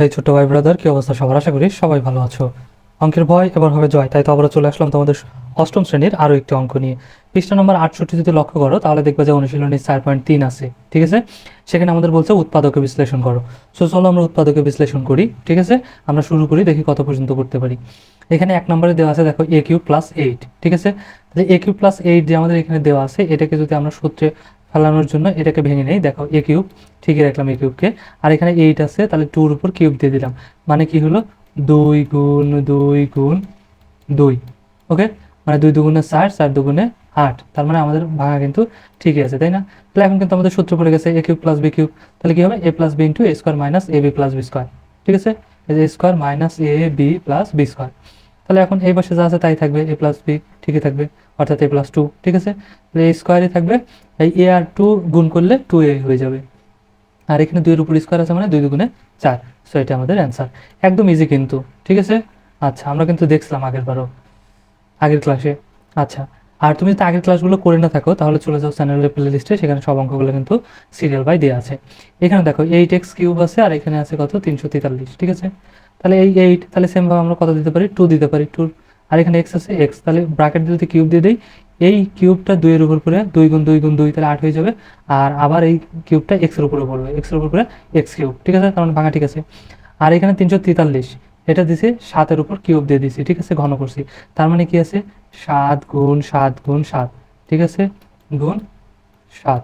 হে ছোট্ট ভাই ব্রাদার কি অবস্থা সবার? আশা করি সবাই ভালো আছো। অঙ্কের ভয় এবার হবে জয়, তাই তো আবার চলে আসলাম তোমাদের অষ্টম শ্রেণির আরও একটি অঙ্ক নিয়ে। পৃষ্ঠা নম্বর আটষট্টি যদি লক্ষ্য করো, তাহলে দেখবে যে অনুশীলনী চার পয়েন্ট তিন আছে, ঠিক আছে? সেখানে আমাদের বলছে উৎপাদকে বিশ্লেষণ করো। সো চলো আমরা উৎপাদকে বিশ্লেষণ করি, ঠিক আছে? আমরা শুরু করি, দেখি কত পর্যন্ত করতে পারি। এখানে এক নম্বরে দেওয়া আছে, দেখো এ কিউ প্লাস এইট ঠিক আছে? তাহলে এ কিউ প্লাস এইট যে আমাদের এখানে দেওয়া আছে, এটাকে যদি আমরা সূত্রে ফেলানোর জন্য এটাকে ভেঙে নেই। দেখো এ কিউব ঠিকই রাখলাম এ কিউবকে আর এখানে এইট আছে, তাহলে টুর উপর কিউব দিয়ে দিলাম। মানে কি হলো? দুই গুণ দুই গুণ দুই ওকে মানে দুই দুগুণে চার চার দুগুণে আট। তার মানে আমাদের ভাঙা কিন্তু ঠিকই আছে, তাই না? তাহলে এখন কিন্তু আমাদের সূত্র পড়ে গেছে A cube plus B cube তাহলে কি হবে? A plus B into A square minus A B plus B square ঠিক আছে? Square minus A B plus B square তাহলে এখন এই পাশে যা আছে তাই থাকবে এ প্লাস বি ঠিকই থাকবে, অর্থাৎ এ প্লাস টু ঠিক আছে? তাহলে এই স্কোয়ারই থাকবে, এই এ আর টু গুণ করলে টু এ হয়ে যাবে। আর এখানে দুইয়ের উপর স্কোয়ার আছে মানে দুই দুগুণে চার সো এটা আমাদের অ্যান্সার একদম ইজি কিন্তু, ঠিক আছে? আচ্ছা আমরা কিন্তু দেখছিলাম আগের বারও আগের ক্লাসে আচ্ছা আর তুমি যদি আগের ক্লাসগুলো করে না থাকো, তাহলে চলে যাও চ্যানেলের প্লে লিস্টে সেখানে সব অঙ্কগুলো কিন্তু সিরিয়াল বাই দেওয়া আছে। এখানে দেখো এইট এক্স কিউব আছে, আর এখানে আছে কত? তিনশো তেতাল্লিশ, ঠিক আছে? তাহলে এই এইট তাহলে সেমভাবে আমরা কত দিতে পারি? টু দিতে পারি টু আর এখানে এক্স আছে এক্স তাহলে ব্র্যাকেট যদি কিউব দিয়ে দিই, এই কিউবটা দুইয়ের উপর করে দুই গুণ দুই গুণ দুই, তাহলে আট হয়ে যাবে। আর আবার এই কিউবটা এক্সের উপরে পড়বে এক্সের উপর করে এক্স কিউব ঠিক আছে? তার মানে ভাঙা ঠিক আছে। আর এখানে তিনশো তেতাল্লিশ, এটা দিছে সাতের উপর কিউব দিয়ে দিছি, ঠিক আছে? ঘন করছি। তার মানে কি আছে? সাত গুণ সাত গুণ সাত। ঠিক আছে? গুণ সাত।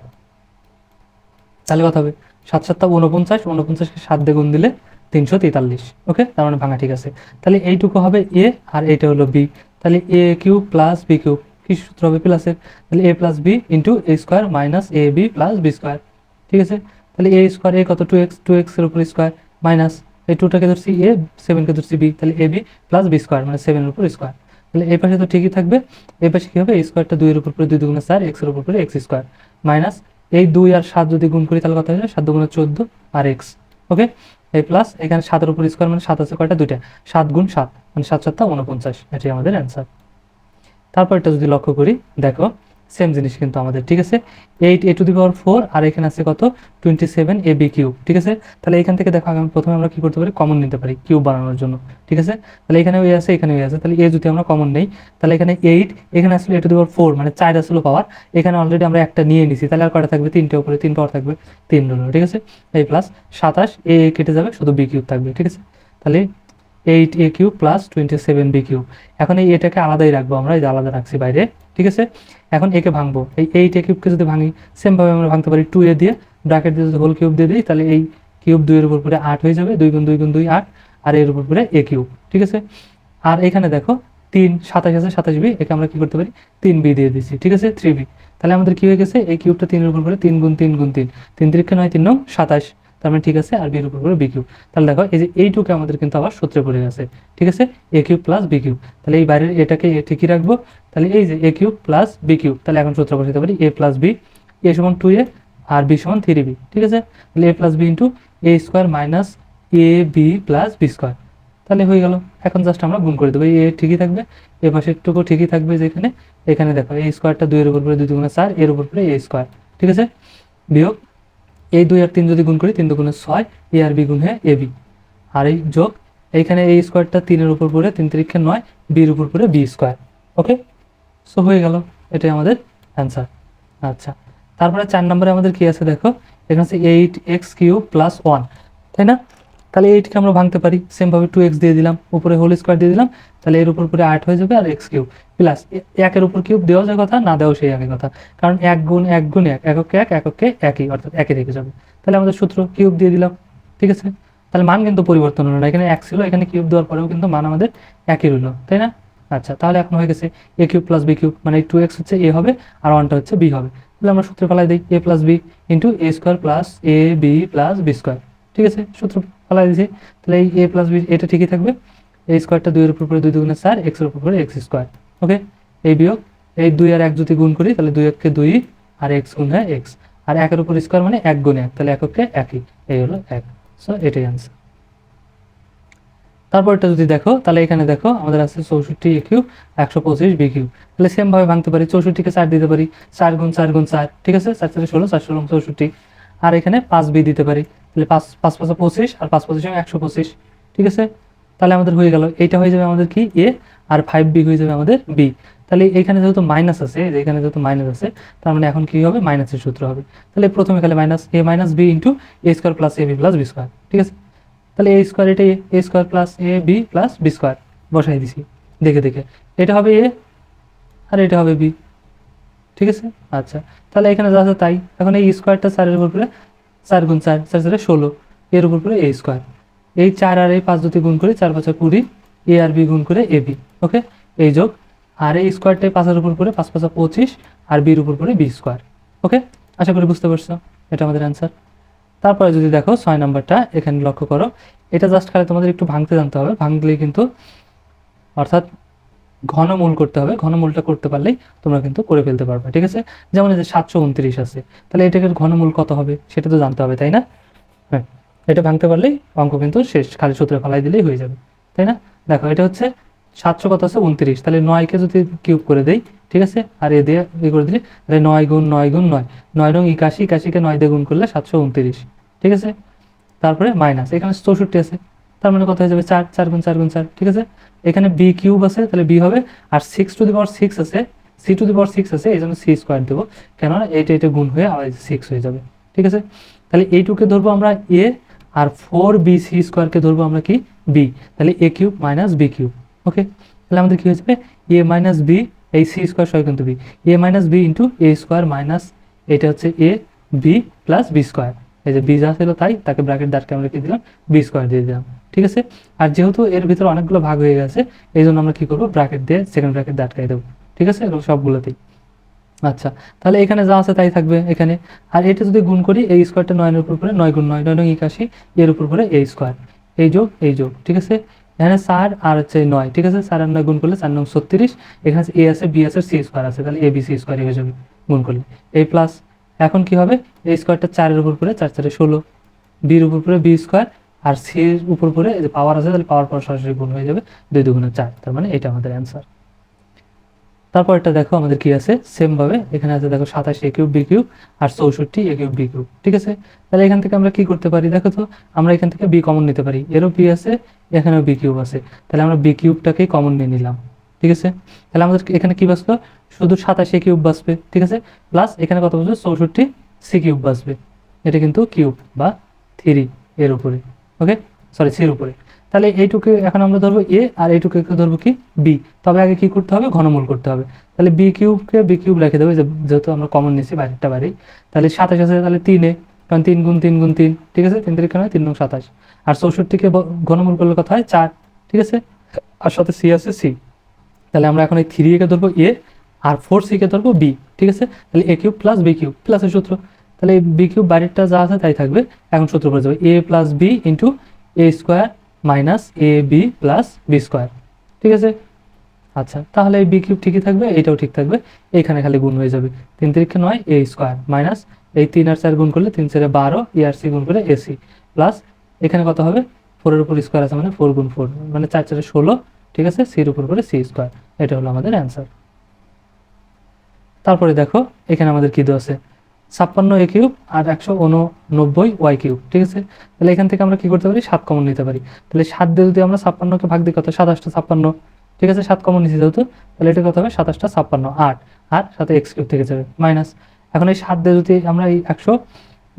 তাহলে কথা হবে, সাত সাতটা উনপঞ্চাশ উনপঞ্চাশকে সাত দিয়ে গুণ দিলে তিনশো তেতাল্লিশ। ওকে? তার মানে ভাঙা ঠিক আছে। তাহলে এইটুকু হবে এ আর এইটা হলো বি। তাহলে A cube plus B cube, কি সূত্র হবে প্লাসের? তাহলে A plus B into A square minus A B plus B square. ঠিক আছে? তাহলে এ স্কোয়ার এ কত? টু এক্স, টু এক্সের উপর স্কোয়ার মাইনাস, এই টুটাকে ধরছি এ, সেভেনকে ধরছি বি। তাহলে A B plus B square মানে সেভেনের উপর স্কোয়ার। তাহলে এই পাশে তো ঠিকই থাকবে। এই পাশে কী হবে? এই স্কোয়ারটা দুইয়ের উপর করে দুই দুগুণে চার এক্সের উপর করে এক্স স্কোয়ার মাইনাস এই দুই আর সাত যদি গুণ করি তাহলে কথা হয়ে যায়? সাত দুগুণে চোদ্দ আর এক্স ওকে এই প্লাস এখানে সাতের উপর স্কোয়ার মানে সাত আছে কয়টা? দুইটা। সাত গুণ সাত মানে সাত সাতটা উনপঞ্চাশ। এটাই আমাদের অ্যান্সার তারপর এটা যদি লক্ষ্য করি, দেখো সেম জিনিস কিন্তু আমাদের, ঠিক আছে? Eight A to the power four আর এখানে আছে কত? Twenty seven A B cube ঠিক আছে? তাহলে এখান থেকে দেখো আমি প্রথমে আমরা কি করতে পারি? কমন নিতে পারি কিউব বানানোর জন্য, ঠিক আছে? তাহলে এখানে ওই আছে, এখানে ওই আছে, তাহলে এ যদি আমরা কমন নেই, তাহলে এখানে এইট এখানে আসলে এ টু দি পাওয়ার ফোর মানে চার আসলে পাওয়ার এখানে অলরেডি আমরা একটা নিয়ে নিছি, তাহলে আর কটা থাকবে? তিনটে উপরে, তিন পাওয়ার থাকবে, তিন রইল ঠিক আছে? এই প্লাস সাতাশ এ কেটে যাবে, শুধু বি কিউব থাকবে, ঠিক আছে? তাহলে eight A cube plus twenty seven B cube এখন এই এটাকে আলাদাই রাখব আমরা, এই আলাদা রাখছি বাইরে, ঠিক আছে? এখন একে ভাঙবো। এই এইট এ কিউবকে যদি ভাঙি সেমভাবে আমরা ভাঙতে পারি টু এ দিয়ে ব্র্যাকেট দিয়ে যদি হোল কিউব দিয়ে দিই, তাহলে এই কিউব দুইয়ের উপর করে আট হয়ে যাবে, দুই গুণ দুই গুণ দুই আট, আর এর উপর করে এ কিউব, ঠিক আছে? আর এখানে দেখো, তিন, সাতাশ আছে, সাতাশ বি একে আমরা কি করতে পারি? তিন বি দিয়ে দিচ্ছি ঠিক আছে? থ্রি বি তাহলে আমাদের কি হয়ে গেছে? এই কিউবটা তিনের উপর করে তিন গুণ তিন গুণ তিন। তিন তিরিক্ষে নয়, তিন নং সাতাশ। তার মানে ঠিক আছে, আর বির উপর করে বি কিউব তাহলে দেখো, এই যে এইটুকু আমাদের কিন্তু আবার সূত্রে পড়ে গেছে। ঠিক আছে? A cube plus B cube তাহলে এই বাইরের এটাকে ঠিকই রাখব। তাহলে এই যে A cube plus B cube তাহলে এখন সূত্র বসাতে পারি এ প্লাস বি এ সমান টু এ আর বি সমান থ্রি বি ঠিক আছে? তাহলে A plus B into A square minus A B plus B square তাহলে হয়ে গেল। এখন জাস্ট আমরা গুণ করে দেবো। এ ঠিকই থাকবে, এ পাশেরটুকু ঠিকই থাকবে যেখানে। এখানে দেখো এই স্কোয়ারটা দুইয়ের উপর পরে দুই দুগুণে চার, এর উপর পরে এ স্কোয়ার ঠিক আছে? বিয়োগ এই দুই আর তিন যদি গুণ করি, তিন দুগুণে ছয়, এ আর বি গুণ হ্যাঁ এ বি। আর এই যোগ, এইখানে এই স্কোয়ারটা তিনের উপর পড়ে তিন তিরিক্ষে নয়, বির উপর পড়ে বি স্কোয়ার, ওকে? সো হয়ে গেল। এটাই আমাদের অ্যান্সার আচ্ছা তারপরে চার নম্বরে আমাদের কি আছে দেখো? এখানে আছে eight X cube plus one তাই না? তাহলে এইটকে আমরা ভাঙতে পারি। সেমভাবে টু এক্স দিয়ে দিলাম, উপরে হোল স্কোয়ার দিয়ে দিলাম, তাহলে এর উপর পরে আট হয়ে যাবে আর এক্স কিউব প্লাস একের উপর কিউব দেওয়া যায় কথা, না দেওয়া সেই একই কথা। কারণ এক গুণ এক গুণ এক, এককে এক, এককে একই, অর্থাৎ একই থেকে যাবে। তাহলে আমাদের সূত্র কিউব দিয়ে দিলাম, ঠিক আছে? তাহলে মান কিন্তু পরিবর্তন হলো না। এখানে এক ছিল, এখানে কিউব দেওয়ার পরেও কিন্তু মান আমাদের একই রইল, তাই না? আচ্ছা তাহলে এখন হয়ে গেছে A cube plus B cube মানে টু এক্স হচ্ছে এ হবে আর ওয়ানটা হচ্ছে বি হবে। তাহলে আমরা সূত্র ফেলাই দিই A plus B into A square plus A B plus B square ঠিক আছে? সূত্র ফেলাই দিয়েছি তাহলে এই এ প্লাস বি এটা ঠিকই থাকবে। এই স্কোয়ারটা দুইয়ের উপর করে দুই দুগুণে চার এক্সের উপর করে এক্স স্কোয়ার ওকে এই বিয়োগ, এই দুই আর এক যদি গুণ করি, তাহলে দুই এককে দুই আর এক্স গুণ হয় এক্স আর একের উপর স্কোয়ার মানে এক গুণ এক, তাহলে এককে একই। এই হলো এক। সো এটাই অ্যান্সার তারপরটা যদি দেখো, তাহলে এখানে দেখো, আমাদের আছে চৌষট্টি এ কিউ একশো পঁচিশ বি কিউ তাহলে সেম ভাবে ভাঙতে পারি, চৌষট্টিকে চার দিতে পারি, চার গুণ চার গুণ চার, ঠিক আছে? চার চারে ষোলো, চার ষোলো, চৌষট্টি। আর এখানে পাঁচ বি দিতে পারি। তাহলে পাঁচ পাঁচ পাঁচে পঁচিশ আর পাঁচ পঁচিশ একশো পঁচিশ, ঠিক আছে? তাহলে আমাদের হয়ে গেল। এইটা হয়ে যাবে আমাদের কি? এ আর ফাইভ বি হয়ে যাবে আমাদের বি তাহলে এখানে যেহেতু মাইনাস আছে এখানে যেহেতু মাইনাস আছে, তার মানে এখন কি হবে? মাইনাসের সূত্র হবে। তাহলে প্রথমে খালি minus A minus B into A square plus A B plus B square ঠিক আছে? তাহলে এ স্কোয়ার এটা A square plus A B plus B square বসাই দিছি, দেখে দেখে। এটা হবে এ আর এটা হবে বি ঠিক আছে? আচ্ছা তাহলে এখানে যা আছে তাই। এখন এই স্কোয়ারটা চারের উপর চার গুণ চার চার চারে ষোলো। এর উপর করে এ স্কোয়ার। এই চার আর এই পাঁচ দুটি গুণ করে চার পাঁচা কুড়ি, এ আর বি গুণ করে এ বি, ওকে? এই যোগ। আর এই স্কোয়ারটাই পাঁচের উপর করে পাঁচ পাঁচা পঁচিশ, আর বির উপর করে বি স্কোয়ার, ওকে? আশা করি বুঝতে পারছ, এটা আমাদের অ্যান্সার তারপরে যদি দেখো, ছয় নাম্বারটা, এখানে লক্ষ্য করো। এটা জাস্ট খালি তোমাদের একটু ভাঙতে জানতে হবে। ভাঙলেই কিন্তু, অর্থাৎ ঘনমূল করতে হবে, ঘনমূলটা করতে পারলেই তোমরা কিন্তু করে ফেলতে পারবে, ঠিক আছে? যেমন এই যে সাতশো উনত্রিশ আছে, তাহলে এটাকে ঘনমূল কত হবে? সেটা তো জানতে হবে, তাই না? হ্যাঁ এটা ভাঙতে পারলেই অঙ্ক কিন্তু শেষ, খালি সূত্রে ফেলাই দিলেই হয়ে যাবে, তাই না? দেখো, এটা হচ্ছে সাতশো কত আছে? উনত্রিশ, তাহলে নয়কে যদি কিউব করে দেই, ঠিক আছে? আর এ দিয়ে ইয়ে করে দিলে, তাহলে নয় গুণ নয় গুণ নয় নয় রং একাশি, একাশিকে নয় দিয়ে গুণ করলে সাতশো উনত্রিশ, ঠিক আছে? তারপরে মাইনাস, এখানে চৌষট্টি আছে তার মানে কত হয়ে যাবে চার চার গুণ চার গুণ চার, ঠিক আছে? এখানে বি কিউব আছে, তাহলে বি হবে, আর six to the power six আছে C to the power six আছে, এই জন্য সি স্কোয়ার দেবো। কেননা এইটা এটা গুণ হয়ে আবার সিক্স হয়ে যাবে, ঠিক আছে? তাহলে এইটুকে ধরবো আমরা এ আর ফোর বি সি স্কোয়ারকে ধরবো আমরা কি? বি তাহলে A cube minus B cube okay তাহলে আমাদের কি হয়ে যাবে? এ মাইনাস বি এই সি স্কোয়ার সবাই কিন্তু B A minus B into A square minus এটা হচ্ছে A B plus B square এই যে বি যা ছিল তাই, তাকে ব্র্যাকেট দাঁড়কে আমরা কি দিলাম? বি স্কোয়ার দিয়ে দিলাম। ঠিক আছে? আর যেহেতু এর ভিতরে অনেকগুলো ভাগ হয়ে গেছে এই জন্য আমরা কি করব? ব্র্যাকেট দিয়ে সেকেন্ড ব্র্যাকেট দাঁড়কাই দেবো। ঠিক আছে? এগুলো সবগুলোতেই। আচ্ছা তাহলে এখানে যা আছে তাই থাকবে এখানে। আর এটা যদি গুণ করি, এই স্কোয়ারটা নয়ের উপর করে নয় গুণ নয় নয় নয় একাশি, এর উপর করে এই স্কোয়ার এই যোগ এই যোগ, ঠিক আছে? এখানে চার আর হচ্ছে নয়, ঠিক আছে? চার আর নয় গুণ করলে চার নং ছত্রিশ, এখানে এ আছে বি আছে সি স্কোয়ার আছে। তাহলে এ বি সি স্কোয়ার হয়ে যাবে গুণ করলে। এই প্লাস এখন কি হবে? এই স্কোয়ারটা চারের উপর করে চার চারে ষোলো বির উপর করে বি স্কোয়ার আর সি এর উপর করে যে পাওয়ার আছে, তাহলে পাওয়ার পর সরাসরি গুণ হয়ে যাবে দুই দুগুণে চার। তার মানে এটা আমাদের অ্যান্সার তারপর এটা দেখো আমাদের কি আছে? সেম ভাবে এখানে আছে দেখো সাতাশ এ কিউব বি কিউব আর চৌষট্টি এ কিউব বি কিউব ঠিক আছে? তাহলে এখান থেকে আমরা কি করতে পারি? দেখো তো, আমরা এখান থেকে বি কমন নিতে পারি। এরও বি আছে, এখানেও বি কিউব আছে। তাহলে আমরা বি কিউবটাকেই কমন নিয়ে নিলাম, ঠিক আছে? তাহলে আমাদের এখানে কি বাঁচলো? শুধু সাতাশ এ কিউব বাঁচবে, ঠিক আছে? প্লাস এখানে কত বসবে চৌষট্টি সি কিউব বাঁচবে। এটা কিন্তু কিউব বা থ্রি এর উপরে। ওকে সরি সির উপরে। তাহলে এইটুকু এখন আমরা ধরবো এ আর এইটুকু ধরবো কি বি তবে আগে কি করতে হবে? ঘনমূল করতে হবে। তাহলে বি কিউবকে বি কিউব রেখে দেবো যেহেতু আমরা কমন নিয়েছি বাইরেটা বাড়ি। তাহলে সাতাশ আছে, তাহলে তিনে কারণ তিন গুণ তিন গুণ তিন, ঠিক আছে? তিন তারিখ নয় তিন নং সাতাশ। আর চৌষট্টিকে ঘনমূল করলে কথা হয়? চার, ঠিক আছে? আর সাথে সি আছে সি তাহলে আমরা এখন এই থ্রি একে ধরবো এ আর ফোর সিকে ধরবো বি ঠিক আছে? তাহলে A cube plus B cube প্লাসের সূত্র। তাহলে বি কিউব বাড়িরটা যা আছে তাই থাকবে। এখন সূত্র পড়ে যাবে A plus B into A square minus A B plus B square ঠিক আছে? আচ্ছা তাহলে এই বি কিউব ঠিকই থাকবে এটাও ঠিক থাকবে। এইখানে খালি গুণ হয়ে যাবে। তিন তারিখে নয় এ স্কোয়ার মাইনাস এই তিন আর চার গুণ করলে তিন চারে বারো এ আর সি গুণ করে এসি প্লাস এখানে কত হবে? ফোরের উপর স্কোয়ার আছে মানে ফোর গুণ ফোর মানে চার চারে ষোলো, ঠিক আছে? সির উপর করে সি স্কোয়ার এটা হলো আমাদের অ্যান্সার তারপরে দেখো, এখানে আমাদের কি দেওয়া আছে? ছাপ্পান্ন এ কিউব আর একশো উননব্বই ওয়াই কিউব ঠিক আছে? তাহলে এখান থেকে আমরা কি করতে পারি? সাত কমন নিতে পারি। তাহলে সাত দিয়ে যদি আমরা ছাপ্পান্নকে ভাগ দিই, কত? সাতাশটা ছাপ্পান্ন। ঠিক আছে? সাত কমন নিচ্ছি যেহেতু, তাহলে এটা কত হবে? সাতাশটা ছাপ্পান্ন। আট। আর সাথে এক্স কিউব থেকে যাবে। মাইনাস এখন এই সাত দিয়ে যদি আমরা এই একশো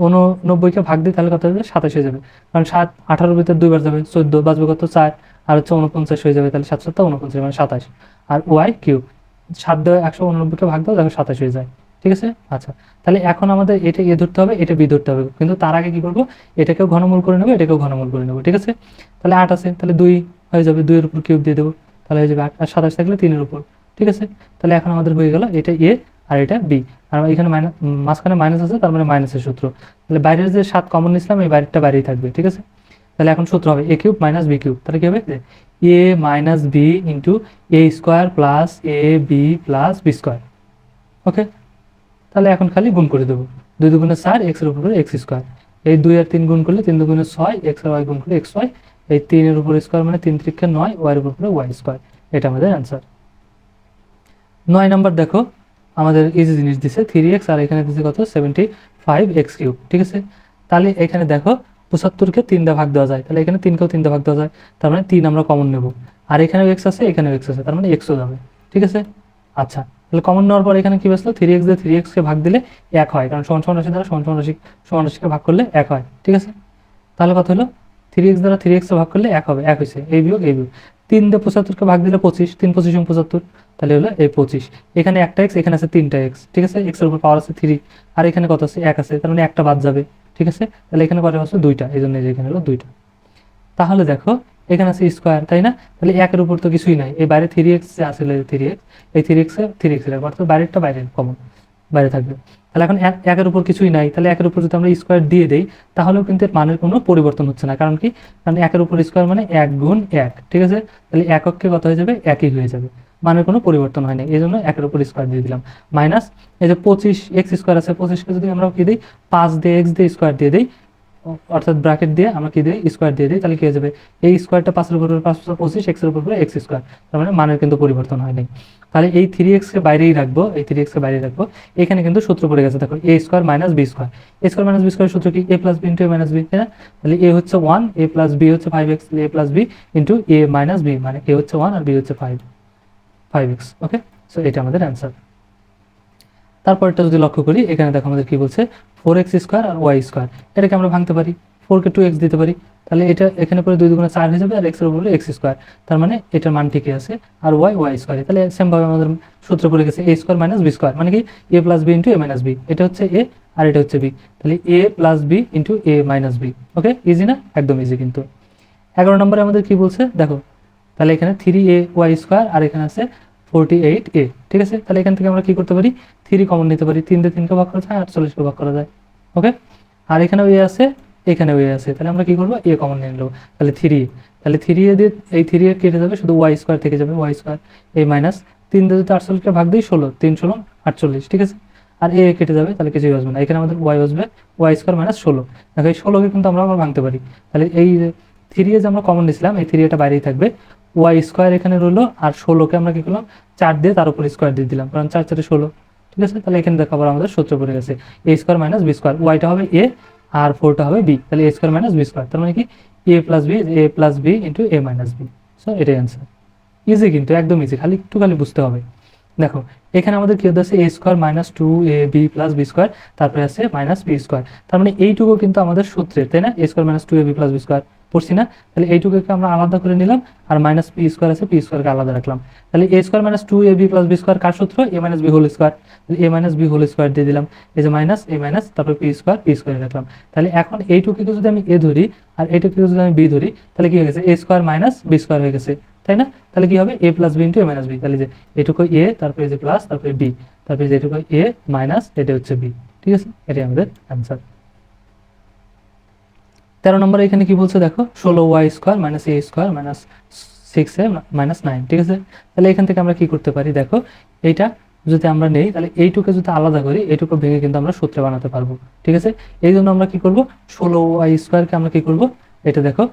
উননব্বইকে ভাগ দিই, তাহলে কত হবে? সাতাশ হয়ে যাবে। কারণ সাত, আঠারোর ভিতরে দুইবার যাবে, চোদ্দ বাজবে কত? চার। আর হচ্ছে উনপঞ্চাশ হয়ে যাবে, তাহলে সাত সাতটা, উনপঞ্চাশ মানে সাতাশ। আর ওয়াই কিউব সাত দেওয়া একশো উননব্বইকে ভাগ দাও, দেখো সাতাশ হয়ে যায়। ঠিক আছে? আচ্ছা তাহলে এখন আমাদের এটা এ ধরতে হবে, এটা বি ধরতে হবে। কিন্তু তার আগে কি করব? এটাকেও ঘনমূল করে নেব, এটাকেও ঘনমূল করে নেব, ঠিক আছে? তাহলে আট আছে, তাহলে দুই হয়ে যাবে দুইয়ের উপর কিউব দিয়ে দেবো। তাহলে হয়ে যাবে আট, আর সাতাশ থাকলে তিনের উপর, ঠিক আছে? তাহলে এখন আমাদের হয়ে গেল এটা এ আর এটা বি। আর এখানে মাইনাস মাঝখানে মাইনাস আছে, তার মানে মাইনাসের সূত্র। তাহলে বাইরের যে সাত কমন নিয়েছিলাম, এই বাইরেরটা বাইরেই থাকবে, ঠিক আছে? তাহলে এখন সূত্র হবে A cube minus B cube. তাহলে কি হবে? A minus B into A square plus A B plus B square. Okay? তাহলে এখন খালি গুণ করে দেবো। দুই দুগুণে চার এক্সের উপরে এক্স স্কোয়ার এই দুই আর তিন গুণ করলে তিন দুগুণে ছয় এক্স আর ওয়াই গুণ করলে এক্স ওয়াই এই তিনের উপর স্কোয়ার মানে তিন ত্রিক্ষে নয় ওয়াইয়ের উপরে ওয়াই স্কোয়ার এটা আমাদের অ্যান্সার নয় নাম্বার দেখো, আমাদের ইজি জিনিস দিছে থ্রি এক্স আর এখানে দিছে কত? সেভেন্টি ফাইভ এক্স কিউব ঠিক আছে? তাহলে এখানে দেখো পঁচাত্তরকে তিন দিয়ে ভাগ দেওয়া যায়। তাহলে এখানে তিনকেও তিনটা ভাগ দেওয়া যায়। তার মানে তিন আমরা কমন নেব। আর এখানেও এক্স আছে, এখানেও এক্স আছে, তার মানে এক্সও যাবে। ঠিক আছে? আচ্ছা তাহলে কমন নেওয়ার পর এখানে কি বসল? থ্রি এক্স দিয়ে থ্রি এক্সকে ভাগ দিলে এক হয়। কারণ সমান সমান রাশি দ্বারা সমান সমান রাশি সমান রাশিকে ভাগ করলে এক হয়। ঠিক আছে? তাহলে কত হলো থ্রি এক্স দ্বারা থ্রি এক্সকে ভাগ করলে এক হবে। এক হয়েছে। এই বিয়োগ এই বিয়োগ। তিন দিয়ে পঁচাত্তরকে ভাগ দিলে পঁচিশ। তিন, পঁচিশ পঁচাত্তর, তাহলে হলো এই পঁচিশ। এখানে একটা এক্স এখানে আছে তিনটা এক্স ঠিক আছে? এক্সের উপর পাওয়ার আছে থ্রি আর এখানে কত আছে? এক আছে। তার মানে একটা বাদ যাবে। ঠিক আছে? তাহলে এখানে কত আছে দুইটা। এই জন্য এখানে হলো দুইটা। তাহলে দেখো এখানে আছে স্কোয়ার তাই না? তাহলে একের উপর তো কিছুই নাই। এই বাইরে থ্রি এক্স আসলে থ্রি এক্স এই থ্রি এক্স থ্রি এক্স রাখব অর্থাৎ বাইরেরটা বাইরে কমন বাইরে থাকবে। তাহলে এখন এক- একের উপর কিছুই নাই। তাহলে একের উপর যদি আমরা স্কোয়ার দিয়ে দেই, তাহলেও কিন্তু এর মানের কোনো পরিবর্তন হচ্ছে না। কারণ কি? কারণ একের উপর স্কোয়ার মানে এক গুণ এক, ঠিক আছে? তাহলে এককে কত হয়ে যাবে? একই হয়ে যাবে। মানের কোনো পরিবর্তন হয় না। এই জন্য একের উপর স্কোয়ার দিয়ে দিলাম। মাইনাস এই যে পঁচিশ এক্স স্কোয়ার আছে, পঁচিশকে যদি আমরা কি দিই? পাঁচ দিয়ে এক্স দিয়ে স্কোয়ার দিয়ে দিই অর্থাৎ ব্র্যাকেট দিয়ে আমরা কি দিই স্কোয়ার দিয়ে দিই, তাহলে কি হয়ে যাবে? এই স্কোয়ারটা পাঁচের উপর পাঁচ পাঁচ পঁচিশ, এক্সের উপর এক্স স্কোয়ার তার মানে মানের কিন্তু পরিবর্তন হয়নি। তাহলে এই থ্রি এক্সকে বাইরেই রাখব, এই থ্রি এক্সকে বাইরে রাখব। এখানে কিন্তু সূত্র পড়ে গেছে, দেখো A square minus B square A square minus B square সূত্র কি? A plus B into A minus B তাই না? তাহলে এ হচ্ছে ওয়ান এ প্লাস বি হচ্ছে five X A plus B into A minus B মানে A হচ্ছে one আর বি হচ্ছে five five X okay so এটা আমাদের অ্যান্সার তারপরটা যদি লক্ষ্য করি, এখানে দেখো আমাদের কি বলছে? ফোর এক্স স্কোয়ার আর ওয়াই স্কোয়ার এটাকে আমরা ভাঙতে পারি ফোরকে টু এক্স দিতে পারি। তাহলে এটা এখানে পরে দুই দুগুণে চার হয়ে যাবে আর এক্সের উপরে এক্স স্কোয়ার তার মানে এটার মান ঠিকই আছে। আর ওয়াই ওয়াই স্কোয়ার তাহলে সেম ভাবে আমাদের সূত্র পড়ে গেছে A square minus B square মানে কি? A plus B into A minus B এটা হচ্ছে এ আর এটা হচ্ছে বি তাহলে A plus B into A minus B okay easy না? একদম ইজি কিন্তু। এগারো নম্বরে আমাদের কি বলছে? দেখো, তাহলে এখানে থ্রি এ ওয়াই স্কোয়ার আর এখানে আছে ফোরটি এইট এ ঠিক আছে? তাহলে এখান থেকে আমরা কি করতে পারি? থ্রি কমন নিতে পারি। তিন দিয়ে তিনকে ভাগ করা যায়, আটচল্লিশকে ভাগ করা যায়। ওকে আর এখানে এ আছে এখানে এ আছে। তাহলে আমরা কি করব? এ কমন নিয়ে নেব। তাহলে থ্রি তাহলে থ্রি এ দিয়ে এই থ্রি এ কেটে যাবে, শুধু ওয়াই স্কোয়ার থেকে যাবে ওয়াই স্কোয়ার এ মাইনাস তিন দিয়ে যদি আটচল্লিশকে ভাগ দিই, ষোলো। তিন ষোলো, আটচল্লিশ, ঠিক আছে? আর এ কেটে যাবে, তাহলে কিছুই আসবে না। এখানে আমাদের ওয়াই আসবে ওয়াই স্কোয়ার মাইনাস ষোলো। দেখো, এই ষোলোকে কিন্তু আমরা আবার ভাঙতে পারি। তাহলে এই থ্রি এ যে আমরা কমন নিয়েছিলাম, এই থ্রি এটা বাইরেই থাকবে। ওয়াই স্কোয়ার এখানে রইল, আর ষোলোকে আমরা কি করলাম? চার দিয়ে তার উপর স্কোয়ার দিয়ে দিলাম। কারণ চার চারে ষোলো। ঠিক আছে? তাহলে এখানে দেখো আবার আমাদের সূত্র পড়ে গেছে। A square minus B square ওয়াইটা হবে এ আর ফোরটা হবে বি তাহলে A square minus B square তার মানে কি? A plus B A plus B into A minus B so এটাই অ্যান্সার ইজি কিন্তু, একদম ইজি খালি একটু খালি বুঝতে হবে। দেখো, এখানে আমাদের কি হচ্ছে A square minus two A B plus B square তারপরে আছে মাইনাস বি স্কোয়ার তার মানে এইটুকু কিন্তু আমাদের সূত্রের, তাই না? A square minus two A B plus B square পড়ছি না, তাহলে এইটুকুকে আমরা আলাদা করে নিলাম, আর মাইনাস পি স্কোয়ার আছে পি স্কোয়ারকে আলাদা রাখলাম। তাহলে A square minus two A B plus B square কার সূত্র? A minus B whole square তাহলে A minus B whole square দিয়ে দিলাম। এই যে মাইনাস এ মাইনাস তারপর পি স্কোয়ার পি স্কোয়ার রাখলাম। তাহলে এখন এইটুকুকে যদি আমি এ ধরি, আর এইটুকুকে যদি আমি বি ধরি, তাহলে কি হয়ে গেছে? A square minus B square হয়ে গেছে, তাই না? তাহলে কি হবে? A plus B into A minus B তাহলে যে এটুকু এ তারপরে যে প্লাস তারপরে বি তারপরে যেটুকু এ মাইনাস এটা হচ্ছে বি ঠিক আছে? এটাই আমাদের অ্যান্সার তেরো নম্বরে এখানে কি বলছে দেখো? ষোলো Y square minus A square minus six A minus nine ঠিক আছে? তাহলে এখান থেকে আমরা কি করতে পারি দেখো? এইটা যদি আমরা নেই, তাহলে এইটুকে যদি আলাদা করি, এইটুকু ভেঙে কিন্তু আমরা সূত্রে বানাতে পারব, ঠিক আছে? এই জন্য আমরা কি করব? ষোলো ওয়াই স্কোয়ারকে আমরা কি করব? এটা দেখো,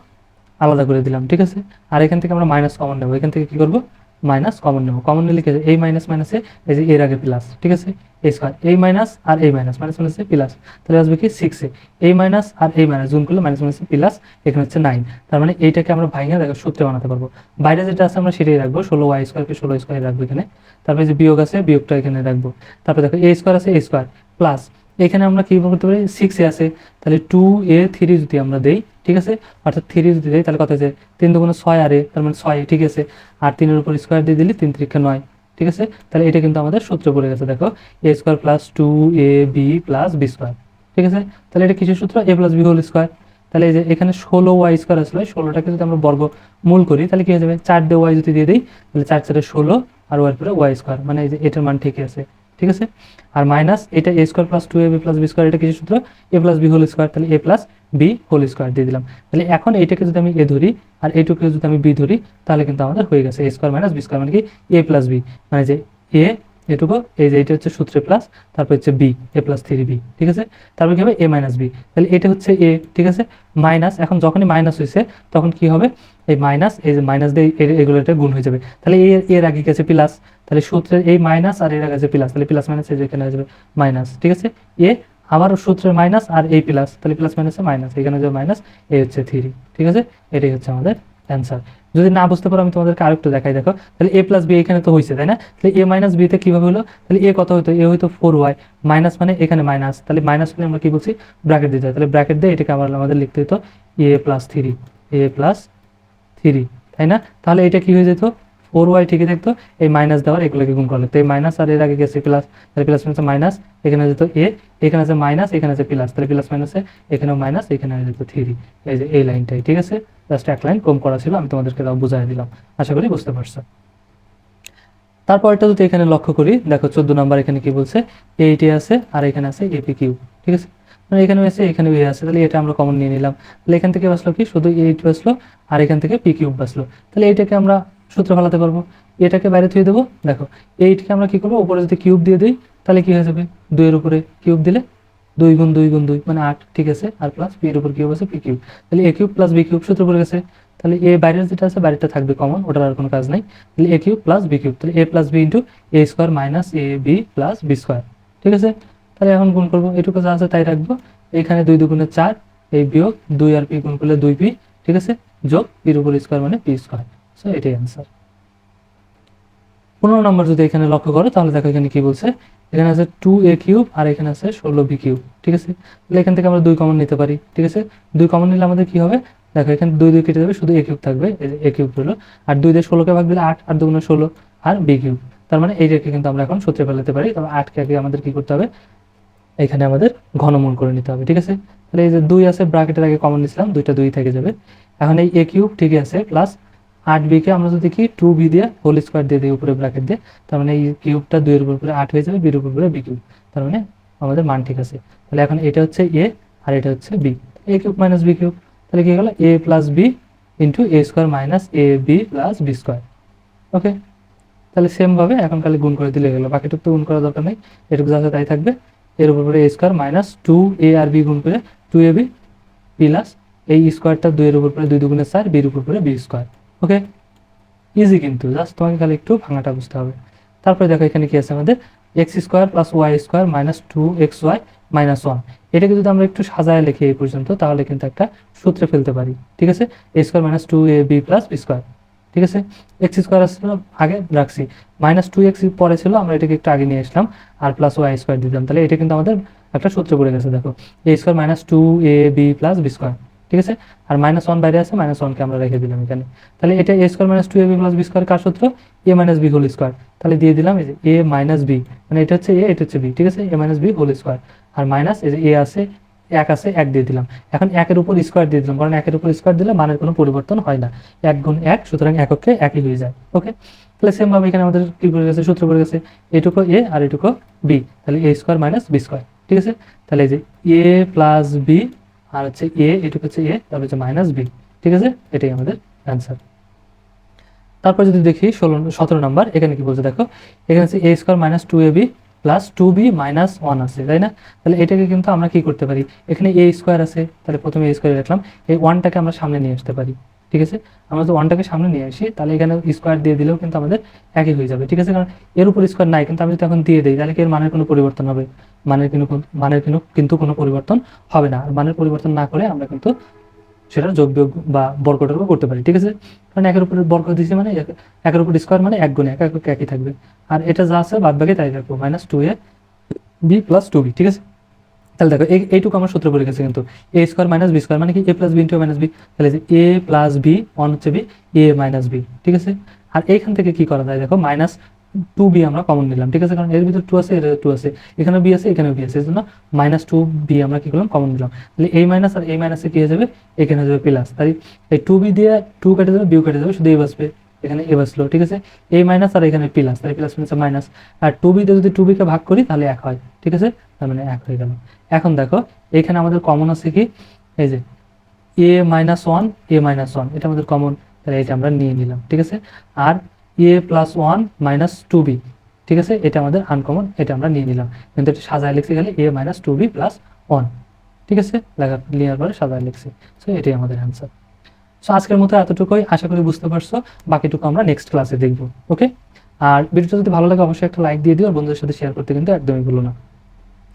আলাদা করে দিলাম, ঠিক আছে? আর এখান থেকে আমরা মাইনাস কমন নেব, এখান থেকে কি করব? মাইনাস কমন নেব। কমন নিলে? এই মাইনাস মাইনাসে এই যে এর আগে প্লাস ঠিক আছে? এই স্কোয়ার এই মাইনাস আর এই মাইনাস মাইনাস মাইনাসে প্লাস তাহলে আসবে কি সিক্সে এই মাইনাস আর এই মাইনাস গুণ করলে মাইনাস মাইনাসে প্লাস এখানে হচ্ছে নাইন তার মানে এইটাকে আমরা ভাইঙা দেখো, সূত্রে বানাতে পারব। বাইরে যেটা আছে আমরা সেটাই রাখব, ষোলো ওয়াই স্কোয়ারকে ষোলো স্কোয়ার রাখব এখানে। তারপরে যে বিয়োগ আছে, বিয়োগটা এখানে রাখব। তারপরে দেখো এ স্কোয়ার আছে এ স্কোয়ার প্লাস এখানে আমরা কি করতে পারি? সিক্স আছে। তাহলে টু এ থ্রি যদি আমরা দেই ঠিক আছে? অর্থাৎ থ্রি যদি দেই, তাহলে কত আছে তিন দুগুণে ছয় আরে, তার মানে ছয়, ঠিক আছে? আর তিনের উপর স্কোয়ার দিয়ে দিলে তিন তিরিক্ষা নয়, ঠিক আছে? তাহলে এটা কিন্তু আমাদের সূত্র পড়ে গেছে, দেখো। A square plus two A B plus B square ঠিক আছে? তাহলে এটা কিছু সূত্র? A plus B whole square তাহলে এই যে এখানে ষোলো ওয়াই স্কোয়ার আসলে ষোলোটাকে যদি আমরা বর্গ মূল করি, তাহলে কি হয়ে যাবে? চার দিয়ে ওয়াই যদি দিয়ে দিই, তাহলে চার চারে ষোলো আর ওয়াই পরে ওয়াই স্কোয়ার মানে এই যে এটার মান ঠিকই আছে। ঠিক আছে? আর মাইনাস এটা A square plus two A B plus B square এটা কিছু সূত্র? A plus B whole square তাহলে A plus B whole square দিয়ে দিলাম। তাহলে এখন এইটাকে যদি আমি এ ধরি, আর এইটুকে যদি আমি বি ধরি, তাহলে কিন্তু আমাদের হয়ে গেছে A square minus B square মানে কি? এ প্লাস বি মানে যে এ এটুকু, এই যে এটা হচ্ছে সূত্রে প্লাস তারপর হচ্ছে B A plus three B ঠিক আছে? তারপর কি হবে? এ মাইনাস বি তাহলে এটা হচ্ছে এ ঠিক আছে? মাইনাস এখন যখনই মাইনাস হয়েছে তখন কি হবে? এই মাইনাস এই যে মাইনাস দিয়ে এগুলো এটা গুণ হয়ে যাবে। তাহলে এর এর আগে গেছে প্লাস তাহলে সূত্রের এই মাইনাস আর এর আছে প্লাস তাহলে প্লাস মাইনাস এখানে যাবে মাইনাস ঠিক আছে? এ আমার সূত্রের মাইনাস আর এই প্লাস তাহলে প্লাস মাইনাসে মাইনাস এখানে যে মাইনাস এই হচ্ছে থ্রি ঠিক আছে? এটাই হচ্ছে আমাদের অ্যান্সার যদি না বুঝতে পারো, আমি তোমাদেরকে আরেকটু দেখাই, দেখো। তাহলে এ প্লাস বি এখানে তো হয়েছে তাই না? তাহলে এ মাইনাস বিতে কীভাবে হলো? তাহলে এ কত হতো এ হয়তো ফোর ওয়াই মাইনাস মানে এখানে মাইনাস তাহলে মাইনাস মানে আমরা কি বলছি? ব্র্যাকেট দিতে তাহলে ব্র্যাকেট দিয়ে এটাকে আবার আমাদের লিখতে হতো A plus three A plus three তাই না? তাহলে এটা কি হয়ে যেত? ফোর ওয়াই ঠিকই থাকতো, এই মাইনাস দেওয়ার এগুলোকে গুণ করলে। তো এই মাইনাস আর এর আগে গেছে প্লাস তাহলে প্লাস মাইনাস মাইনাস এখানে যেত এ এখানে আছে মাইনাস এখানে আছে প্লাস তাহলে প্লাস মাইনাসে এখানেও মাইনাস এখানে যেত থ্রি এই যে এই লাইনটাই ঠিক আছে? জাস্ট এক লাইন কম করা ছিল, আমি তোমাদেরকে তাও বুঝাই দিলাম। আশা করি বুঝতে পারছ। তারপরটা যদি এখানে লক্ষ্য করি, দেখো চোদ্দ নাম্বার এখানে কি বলছে? এইটি আছে আর এখানে আছে এপি কিউ ঠিক আছে? মানে এখানে আছে এখানে এ আছে, তাহলে এটা আমরা কমন নিয়ে নিলাম। তাহলে এখান থেকে বাসলো কি? শুধু এইট বাসলো আর এখান থেকে পি কিউব বাসলো তাহলে এইটাকে আমরা সূত্র ফেলাতে পারব। এটাকে বাইরে থুয়ে দেবো। দেখো, এইটকে আমরা কি করব? উপরে যদি কিউব দিয়ে দিই, তাহলে কি হয়ে যাবে? দুইয়ের উপরে কিউব দিলে দুই গুণ দুই গুণ দুই মানে আট, ঠিক আছে? আর প্লাস পি এর উপর কিউব আছে পি কিউব তাহলে A cube plus B cube সূত্র পড়ে গেছে। তাহলে এ বাইরের যেটা আছে বাইরেটা থাকবে কমন ওটার আর কোনো কাজ নাই। তাহলে A cube plus B cube তাহলে A plus B into A square minus A B plus B square ঠিক আছে? তাহলে এখন গুণ করব, এটুকু যা আছে তাই রাখব। এখানে দুই দুগুণে চার, এই বিয়োগ দুই আর পি গুণ করলে দুই পি ঠিক আছে? যোগ পির উপর স্কোয়ার মানে পি স্কোয়ার সো এটাই অ্যান্সার পনেরো নম্বর যদি এখানে লক্ষ্য করো, তাহলে দেখো এখানে কি বলছে? এখানে আছে টু এ কিউব আর এখানে আছে ষোলো বি কিউব ঠিক আছে? তাহলে এখান থেকে আমরা দুই কমন নিতে পারি, ঠিক আছে? দুই কমন নিলে আমাদের কি হবে? দেখো, এখানে দুই দুই কেটে যাবে, শুধু এ কিউব থাকবে এ কিউব হলো। আর দুই দিয়ে ষোলোকে ভাগ দিলে আট আর দুগুণে ষোলো, আর বি কিউব তার মানে এই রেখে কিন্তু আমরা এখন সূত্রে ফেলাতে পারি, তবে আটকে আগে আমাদের কি করতে হবে? এখানে আমাদের ঘনমূল করে নিতে হবে, ঠিক আছে? তাহলে এই যে দুই আছে ব্রাকেটের আগে কমন নিয়েছিলাম, দুইটা দুই থেকে যাবে। এখন এই এ কিউব ঠিকই আছে প্লাস আট বিকে আমরা যদি কি টু বি দিয়ে হোল স্কোয়ার দিয়ে দিই উপরে ব্র্যাকেট দিয়ে, তার মানে এই কিউবটা দুইয়ের উপর করে আট হয়ে যাবে বির উপর করে বি কিউব তার মানে আমাদের মান ঠিক আছে। তাহলে এখন এটা হচ্ছে এ আর এটা হচ্ছে B A cube minus B cube তাহলে কি গেল A plus B into A square minus A B plus B square okay তাহলে সেমভাবে এখন খালি গুণ করে দিলে গেলো, বাকিটুকু তো গুণ করার দরকার নেই, এটুকু যা আছে তাই থাকবে। এর উপর করে A square minus two A R B গুণ করে টু এ বি প্লাস এই স্কোয়ারটা দুইয়ের উপর করে দুই দুগুণের চার বির উপর করে বি স্কোয়ার ওকে ইজি কিন্তু জাস্ট তোমাকে খালি একটু ভাঙাটা বুঝতে হবে। তারপরে দেখো এখানে কি আছে আমাদের? X square plus Y square minus two X Y minus one এটাকে যদি আমরা একটু সাজায় লিখি এই পর্যন্ত, তাহলে কিন্তু একটা সূত্রে ফেলতে পারি। ঠিক আছে? A square minus two A B plus B square ঠিক আছে? এক্স স্কোয়ার আসছিল, আগে রাখছি। মাইনাস টু এক্স পরে ছিল, আমরা এটাকে একটু আগে নিয়ে আসলাম। আর প্লাস ওয়াই স্কোয়ার দিতাম তাহলে এটা কিন্তু আমাদের একটা সূত্রে পড়ে গেছে, দেখো। A square minus two A B plus B square ঠিক আছে? আর মাইনাস ওয়ান বাইরে আছে মাইনাস ওয়ানকে আমরা রেখে দিলাম এখানে। তাহলে এটা A square minus two A B plus B square কার সূত্র? A minus B whole square তাহলে দিয়ে দিলাম এই যে এ মাইনাস বি মানে এটা হচ্ছে এ এটা হচ্ছে বি ঠিক আছে? A minus B whole square R minus এই যে এ আছে, এক আছে, এক দিয়ে দিলাম। এখন একের উপর স্কোয়ার দিয়ে দিলাম, কারণ একের উপর স্কোয়ার দিলে মানের কোনো পরিবর্তন হয় না। এক গুণ এক, সুতরাং এককে একই হয়ে যায় ওকে তাহলে সেমভাবে এখানে আমাদের কি করে গেছে? সূত্র করে গেছে, এটুকু এ আর এটুকু বি তাহলে A square minus B square ঠিক আছে? তাহলে এই যে এ প্লাস বি আর হচ্ছে এ এটুকু হচ্ছে এ তারপর হচ্ছে মাইনাস বি ঠিক আছে? এটাই আমাদের অ্যান্সার তারপর যদি দেখি ষোলো, সতেরো নাম্বার এখানে কি বলছে দেখো? এখানে হচ্ছে A square minus two A B plus two B minus one আছে, তাই না? তাহলে এটাকে কিন্তু আমরা কি করতে পারি? এখানে এ স্কোয়ার আছে, তাহলে প্রথমে এ স্কোয়ার দেখলাম এই ওয়ানটাকে আমরা সামনে নিয়ে আসতে পারি। ঠিক আছে? আমরা যদি ওয়ানটাকে সামনে নিয়ে আসি, তাহলে এখানে স্কোয়ার দিয়ে দিলেও কিন্তু আমাদের একই হয়ে যাবে, ঠিক আছে? কারণ এর উপর স্কোয়ার নাই, কিন্তু আমি যদি এখন দিয়ে দিই, তাহলে কি এর মানের কোনো পরিবর্তন হবে? মানের কিন্তু মানের কিন্তু কিন্তু কোনো পরিবর্তন হবে না। আর মানের পরিবর্তন না করে আমরা কিন্তু সেটা যোগ বিয়োগ বা বর্গটারও করতে পারি, ঠিক আছে? কারণ একের উপরে বর্গ দিয়েছি মানে একের উপর স্কোয়ার মানে এক গুণে, এক একই থাকবে। আর এটা যা আছে বাদ বাকি তাই থাকব minus two A B plus two B ঠিক আছে? তাহলে দেখো, এই- এইটুকু আমার সূত্র পড়ে গেছে কিন্তু। A square minus B square মানে কি? A plus B into minus B তাহলে এ প্লাস বি ওয়ান হচ্ছে বি এ মাইনাস বি ঠিক আছে? আর এইখান থেকে কি করা যায়? দেখো মাইনাস টু বি আমরা কমন নিলাম, ঠিক আছে? কারণ এর ভিতরে টু আছে, এর টু আছে। এখানে বি আছে এখানে বি আছে, এই জন্য মাইনাস টু বি আমরা কি করলাম? কমন নিলাম। তাহলে এই মাইনাস আর এই মাইনাসে কি হয়ে যাবে? এখানে হয়ে যাবে প্লাস তাই এই টু বি দিয়ে টু কেটে যাবে বিউ কেটে যাবে, শুধু এই বাসবে এখানে এ বাসলো ঠিক আছে? এই মাইনাস আর এখানে প্লাস তাই প্লাস মাইনাস মাইনাস আর টু বিতে যদি টু বিকে ভাগ করি, তাহলে এক হয়, ঠিক আছে? তার মানে এক হয়ে গেল। এখন দেখো, এখানে আমাদের কমন আছে কি? এই যে A minus one A minus one এটা আমাদের কমন তাহলে এটা আমরা নিয়ে নিলাম, ঠিক আছে? আর A plus one minus two B ঠিক আছে? এটা আমাদের আনকমন এটা আমরা নিয়ে নিলাম। কিন্তু এটা সাজায় লিখতে গেলে A minus two B plus one ঠিক আছে? লেখা নেওয়ার পরে সাজায় লিখছি। সো এটাই আমাদের অ্যান্সার সো আজকের মতো এতটুকুই, আশা করি বুঝতে পারছ। বাকিটুকু আমরা নেক্সট ক্লাসে দেখব ওকে আর ভিডিওটা যদি ভালো লাগে, অবশ্যই একটা লাইক দিয়ে দিও, আর বন্ধুদের সাথে শেয়ার করতে কিন্তু একদমই ভুলো না।